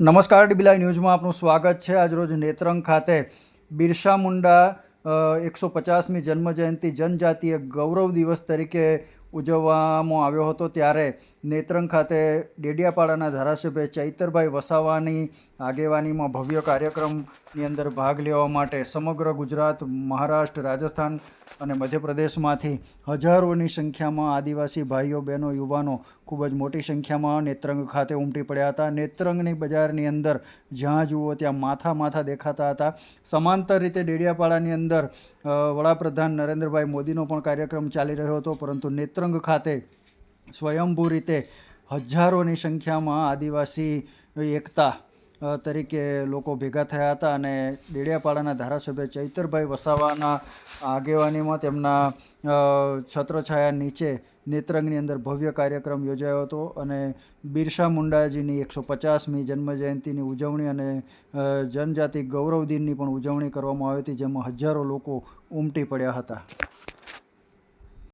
નમસ્કાર ડીબીલાઈ ન્યૂઝમાં આપનું સ્વાગત છે. આજરોજ નેત્રંગ ખાતે બિરસા મુંડા એકસો પચાસમી જન્મજયંતિ જનજાતીય ગૌરવ દિવસ તરીકે ઉજવવામાં આવ્યો હતો ત્યારે નેત્રંગ ખાતે ડેડિયાપાડાના ધારાસભ્ય ચૈતરભાઈ વસાવાની આગેવાનીમાં ભવ્ય કાર્યક્રમની અંદર ભાગ લેવા માટે સમગ્ર ગુજરાત, મહારાષ્ટ્ર, રાજસ્થાન અને મધ્યપ્રદેશમાંથી હજારોની સંખ્યામાં આદિવાસી ભાઈઓ, બહેનો, યુવાનો ખૂબ જ મોટી સંખ્યામાં નેત્રંગ ખાતે ઉમટી પડ્યા હતા. નેત્રંગની બજારની અંદર જ્યાં જુઓ ત્યાં માથા માથા દેખાતા હતા. સમાંતર રીતે ડેડિયાપાડાની અંદર વડાપ્રધાન નરેન્દ્રભાઈ મોદીનો પણ કાર્યક્રમ ચાલી રહ્યો હતો, પરંતુ નેત્રંગ ખાતે સ્વયંભૂ રીતે હજારોની સંખ્યામાં આદિવાસી એકતા તરીકે લોકો ભેગા થયા હતા અને ડેડિયાપાડાના ધારાસભ્ય ચૈતરભાઈ વસાવાના આગેવાનીમાં તેમના છત્રછાયા નીચે નેત્રંગની અંદર ભવ્ય કાર્યક્રમ યોજાયો હતો અને બિરસા મુંડાજીની એકસો પચાસમી જન્મજયંતિની ઉજવણી અને જનજાતિ ગૌરવ દિનની પણ ઉજવણી કરવામાં આવી હતી, જેમાં હજારો લોકો ઉમટી પડ્યા હતા.